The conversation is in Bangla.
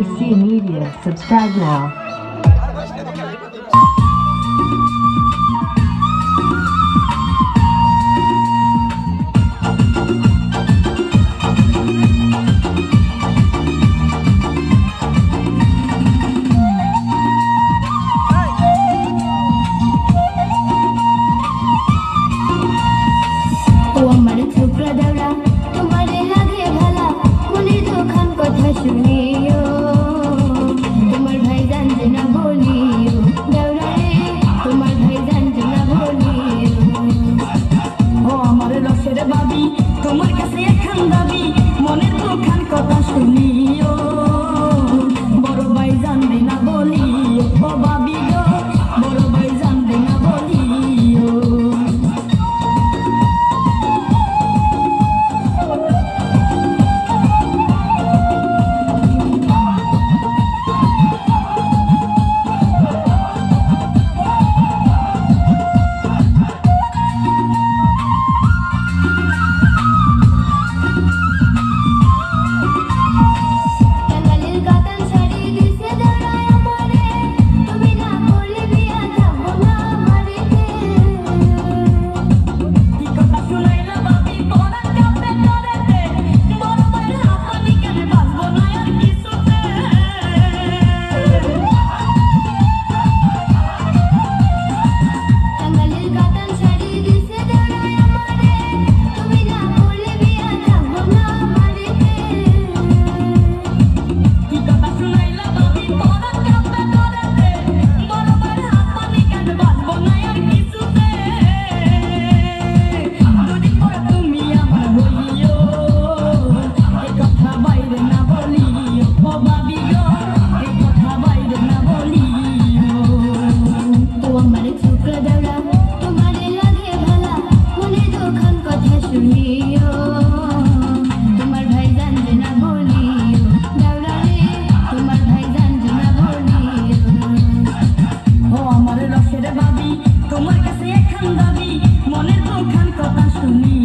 AC Media. Subscribe now. তোমার কাছে এখন খান কথা শুনি।